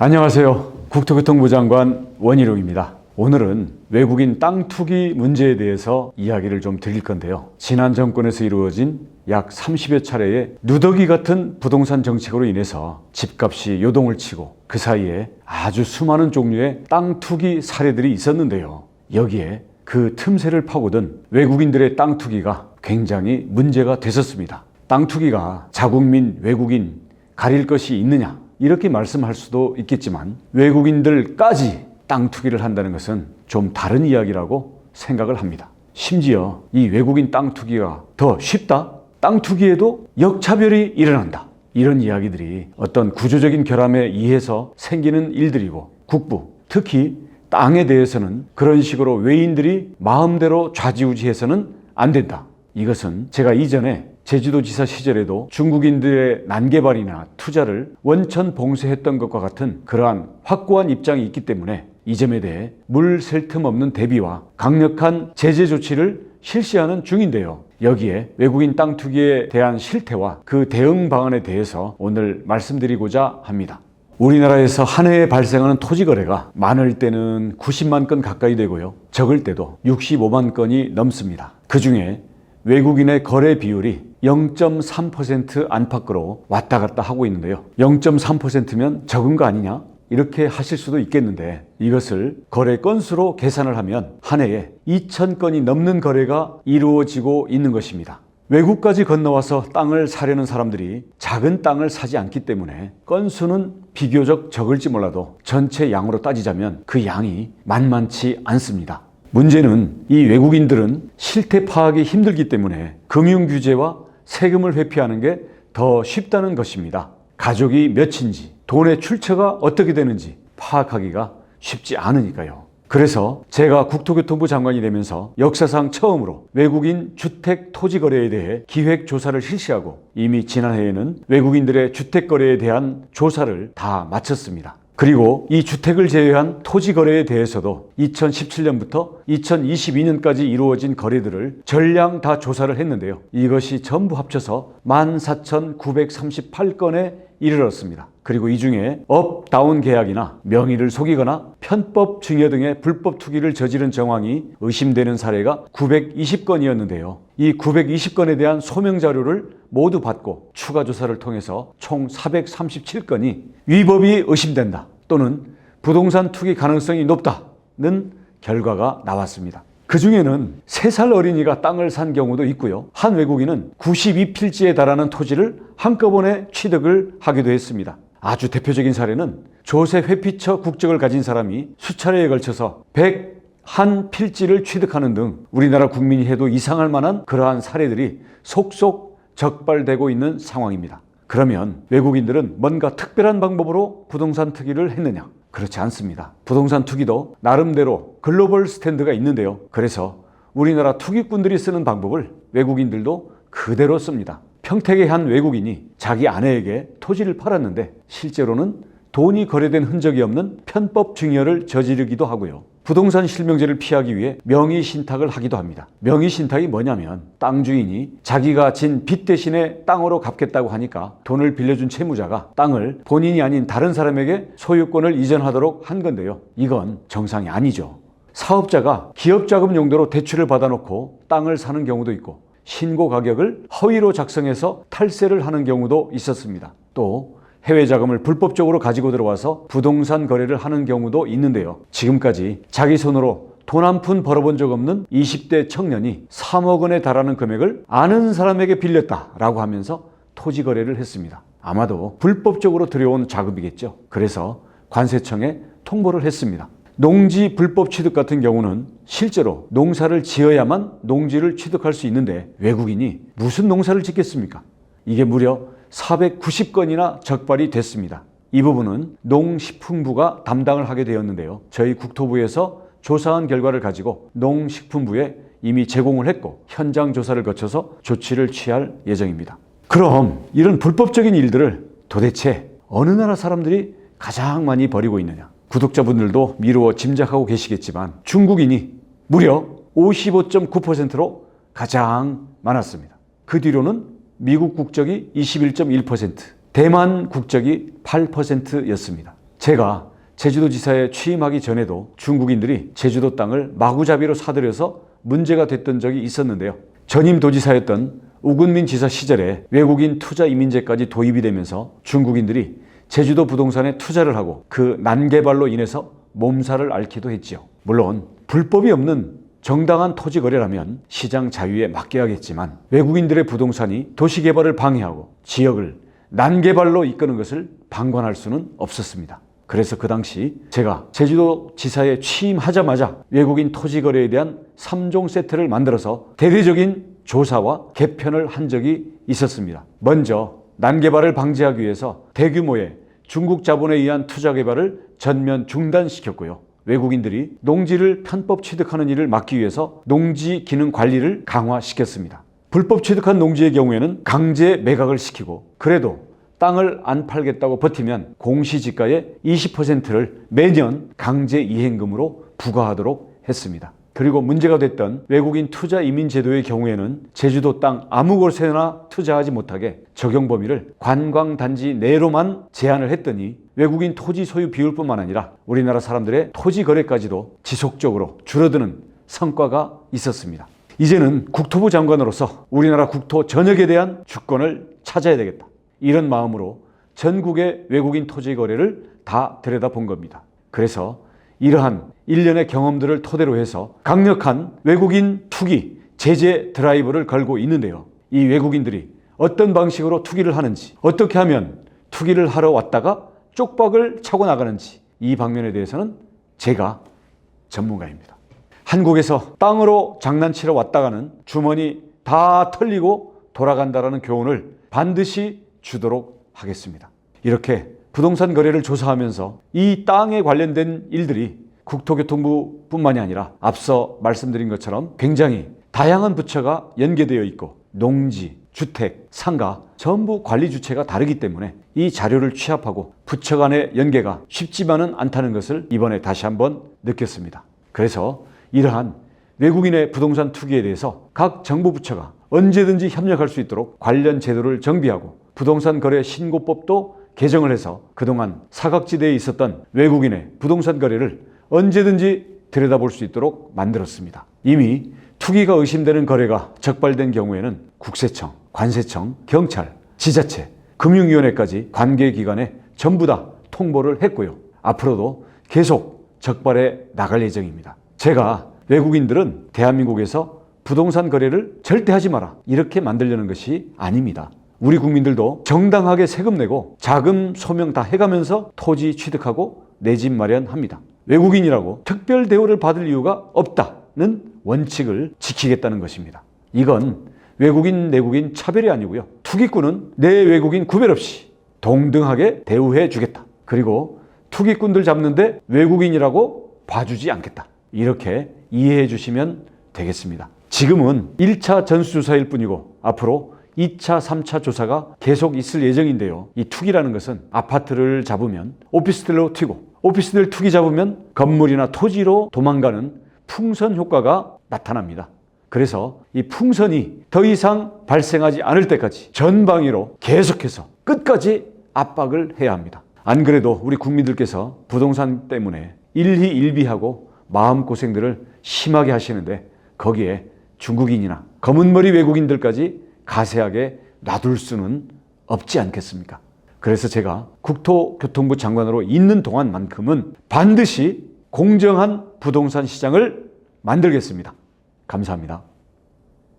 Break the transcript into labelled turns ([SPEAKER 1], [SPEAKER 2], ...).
[SPEAKER 1] 안녕하세요. 국토교통부 장관 원희룡입니다. 오늘은 외국인 땅 투기 문제에 대해서 이야기를 좀 드릴 건데요. 지난 정권에서 이루어진 약 30여 차례의 누더기 같은 부동산 정책으로 인해서 집값이 요동을 치고 그 사이에 아주 수많은 종류의 땅 투기 사례들이 있었는데요. 여기에 그 틈새를 파고든 외국인들의 땅 투기가 굉장히 문제가 됐었습니다. 땅 투기가 자국민, 외국인 가릴 것이 있느냐? 이렇게 말씀할 수도 있겠지만 외국인들까지 땅 투기를 한다는 것은 좀 다른 이야기라고 생각을 합니다. 심지어 이 외국인 땅 투기가 더 쉽다? 땅 투기에도 역차별이 일어난다. 이런 이야기들이 어떤 구조적인 결함에 의해서 생기는 일들이고 국부, 특히 땅에 대해서는 그런 식으로 외인들이 마음대로 좌지우지해서는 안 된다. 이것은 제가 이전에 제주도지사 시절에도 중국인들의 난개발이나 투자를 원천 봉쇄했던 것과 같은 그러한 확고한 입장이 있기 때문에 이 점에 대해 물 셀 틈 없는 대비와 강력한 제재 조치를 실시하는 중인데요. 여기에 외국인 땅 투기에 대한 실태와 그 대응 방안에 대해서 오늘 말씀드리고자 합니다. 우리나라에서 한 해에 발생하는 토지 거래가 많을 때는 90만 건 가까이 되고요. 적을 때도 65만 건이 넘습니다. 그 중에 외국인의 거래 비율이 0.3% 안팎으로 왔다 갔다 하고 있는데요. 0.3%면 적은 거 아니냐? 이렇게 하실 수도 있겠는데 이것을 거래 건수로 계산을 하면 한 해에 2천 건이 넘는 거래가 이루어지고 있는 것입니다. 외국까지 건너와서 땅을 사려는 사람들이 작은 땅을 사지 않기 때문에 건수는 비교적 적을지 몰라도 전체 양으로 따지자면 그 양이 만만치 않습니다. 문제는 이 외국인들은 실태 파악이 힘들기 때문에 금융 규제와 세금을 회피하는 게 더 쉽다는 것입니다. 가족이 몇인지, 돈의 출처가 어떻게 되는지 파악하기가 쉽지 않으니까요. 그래서 제가 국토교통부 장관이 되면서 역사상 처음으로 외국인 주택 토지 거래에 대해 기획 조사를 실시하고 이미 지난해에는 외국인들의 주택 거래에 대한 조사를 다 마쳤습니다. 그리고 이 주택을 제외한 토지 거래에 대해서도 2017년부터 2022년까지 이루어진 거래들을 전량 다 조사를 했는데요. 이것이 전부 합쳐서 14,938건에 이르렀습니다. 그리고 이 중에 업, 다운 계약이나 명의를 속이거나 편법 증여 등의 불법 투기를 저지른 정황이 의심되는 사례가 920건이었는데요. 이 920건에 대한 소명 자료를 모두 받고 추가 조사를 통해서 총 437건이 위법이 의심된다 또는 부동산 투기 가능성이 높다는 결과가 나왔습니다. 그 중에는 3살 어린이가 땅을 산 경우도 있고요. 한 외국인은 92필지에 달하는 토지를 한꺼번에 취득을 하기도 했습니다. 아주 대표적인 사례는 조세 회피처 국적을 가진 사람이 수차례에 걸쳐서 101 필지를 취득하는 등 우리나라 국민이 해도 이상할 만한 그러한 사례들이 속속 적발되고 있는 상황입니다. 그러면 외국인들은 뭔가 특별한 방법으로 부동산 투기를 했느냐? 그렇지 않습니다. 부동산 투기도 나름대로 글로벌 스탠드가 있는데요. 그래서 우리나라 투기꾼들이 쓰는 방법을 외국인들도 그대로 씁니다. 평택의 한 외국인이 자기 아내에게 토지를 팔았는데 실제로는 돈이 거래된 흔적이 없는 편법 증여를 저지르기도 하고요. 부동산 실명제를 피하기 위해 명의 신탁을 하기도 합니다. 명의 신탁이 뭐냐면 땅 주인이 자기가 진 빚 대신에 땅으로 갚겠다고 하니까 돈을 빌려준 채무자가 땅을 본인이 아닌 다른 사람에게 소유권을 이전하도록 한 건데요. 이건 정상이 아니죠. 사업자가 기업 자금 용도로 대출을 받아놓고 땅을 사는 경우도 있고 신고 가격을 허위로 작성해서 탈세를 하는 경우도 있었습니다. 또 해외 자금을 불법적으로 가지고 들어와서 부동산 거래를 하는 경우도 있는데요. 지금까지 자기 손으로 돈한푼 벌어본 적 없는 20대 청년이 3억 원에 달하는 금액을 아는 사람에게 빌렸다라고 하면서 토지 거래를 했습니다. 아마도 불법적으로 들여온 자금이겠죠. 그래서 관세청에 통보를 했습니다. 농지 불법 취득 같은 경우는 실제로 농사를 지어야만 농지를 취득할 수 있는데 외국인이 무슨 농사를 짓겠습니까? 이게 무려 490건이나 적발이 됐습니다. 이 부분은 농식품부가 담당을 하게 되었는데요. 저희 국토부에서 조사한 결과를 가지고 농식품부에 이미 제공을 했고 현장 조사를 거쳐서 조치를 취할 예정입니다. 그럼 이런 불법적인 일들을 도대체 어느 나라 사람들이 가장 많이 벌이고 있느냐? 구독자분들도 미루어 짐작하고 계시겠지만 중국인이 무려 55.9%로 가장 많았습니다. 그 뒤로는 미국 국적이 21.1%, 대만 국적이 8%였습니다. 제가 제주도지사에 취임하기 전에도 중국인들이 제주도 땅을 마구잡이로 사들여서 문제가 됐던 적이 있었는데요. 전임 도지사였던 우근민 지사 시절에 외국인 투자 이민제까지 도입이 되면서 중국인들이 제주도 부동산에 투자를 하고 그 난개발로 인해서 몸살을 앓기도 했지요. 물론 불법이 없는 정당한 토지 거래라면 시장 자유에 맡겨야겠지만 외국인들의 부동산이 도시 개발을 방해하고 지역을 난개발로 이끄는 것을 방관할 수는 없었습니다. 그래서 그 당시 제가 제주도 지사에 취임하자마자 외국인 토지 거래에 대한 3종 세트를 만들어서 대대적인 조사와 개편을 한 적이 있었습니다. 먼저 난개발을 방지하기 위해서 대규모의 중국 자본에 의한 투자 개발을 전면 중단시켰고요. 외국인들이 농지를 편법 취득하는 일을 막기 위해서 농지 기능 관리를 강화시켰습니다. 불법 취득한 농지의 경우에는 강제 매각을 시키고 그래도 땅을 안 팔겠다고 버티면 공시지가의 20%를 매년 강제 이행금으로 부과하도록 했습니다. 그리고 문제가 됐던 외국인 투자 이민 제도의 경우에는 제주도 땅 아무 곳에나 투자하지 못하게 적용 범위를 관광 단지 내로만 제한을 했더니 외국인 토지 소유 비율뿐만 아니라 우리나라 사람들의 토지 거래까지도 지속적으로 줄어드는 성과가 있었습니다. 이제는 국토부 장관으로서 우리나라 국토 전역에 대한 주권을 찾아야 되겠다. 이런 마음으로 전국의 외국인 토지 거래를 다 들여다본 겁니다. 그래서 이러한 일련의 경험들을 토대로 해서 강력한 외국인 투기 제재 드라이브를 걸고 있는데요. 이 외국인들이 어떤 방식으로 투기를 하는지, 어떻게 하면 투기를 하러 왔다가 쪽박을 차고 나가는지 이 방면에 대해서는 제가 전문가입니다. 한국에서 땅으로 장난치러 왔다가는 주머니 다 털리고 돌아간다라는 교훈을 반드시 주도록 하겠습니다. 이렇게 부동산 거래를 조사하면서 이 땅에 관련된 일들이 국토교통부뿐만이 아니라 앞서 말씀드린 것처럼 굉장히 다양한 부처가 연계되어 있고 농지, 주택, 상가 전부 관리 주체가 다르기 때문에 이 자료를 취합하고 부처 간의 연계가 쉽지만은 않다는 것을 이번에 다시 한번 느꼈습니다. 그래서 이러한 외국인의 부동산 투기에 대해서 각 정부 부처가 언제든지 협력할 수 있도록 관련 제도를 정비하고 부동산 거래 신고법도 개정을 해서 그동안 사각지대에 있었던 외국인의 부동산 거래를 언제든지 들여다볼 수 있도록 만들었습니다. 이미 투기가 의심되는 거래가 적발된 경우에는 국세청, 관세청, 경찰, 지자체, 금융위원회까지 관계기관에 전부 다 통보를 했고요. 앞으로도 계속 적발해 나갈 예정입니다. 제가 외국인들은 대한민국에서 부동산 거래를 절대 하지 마라. 이렇게 만들려는 것이 아닙니다. 우리 국민들도 정당하게 세금 내고 자금 소명 다 해가면서 토지 취득하고 내 집 마련합니다. 외국인이라고 특별 대우를 받을 이유가 없다는 원칙을 지키겠다는 것입니다. 이건 외국인 내국인 차별이 아니고요. 투기꾼은 내 외국인 구별 없이 동등하게 대우해 주겠다. 그리고 투기꾼들 잡는데 외국인이라고 봐주지 않겠다. 이렇게 이해해 주시면 되겠습니다. 지금은 1차 전수조사일 뿐이고 앞으로 2차, 3차 조사가 계속 있을 예정인데요. 이 투기라는 것은 아파트를 잡으면 오피스텔로 튀고 오피스텔 투기 잡으면 건물이나 토지로 도망가는 풍선 효과가 나타납니다. 그래서 이 풍선이 더 이상 발생하지 않을 때까지 전방위로 계속해서 끝까지 압박을 해야 합니다. 안 그래도 우리 국민들께서 부동산 때문에 일희일비하고 마음고생들을 심하게 하시는데 거기에 중국인이나 검은머리 외국인들까지 가세하게 놔둘 수는 없지 않겠습니까? 그래서 제가 국토교통부 장관으로 있는 동안만큼은 반드시 공정한 부동산 시장을 만들겠습니다. 감사합니다.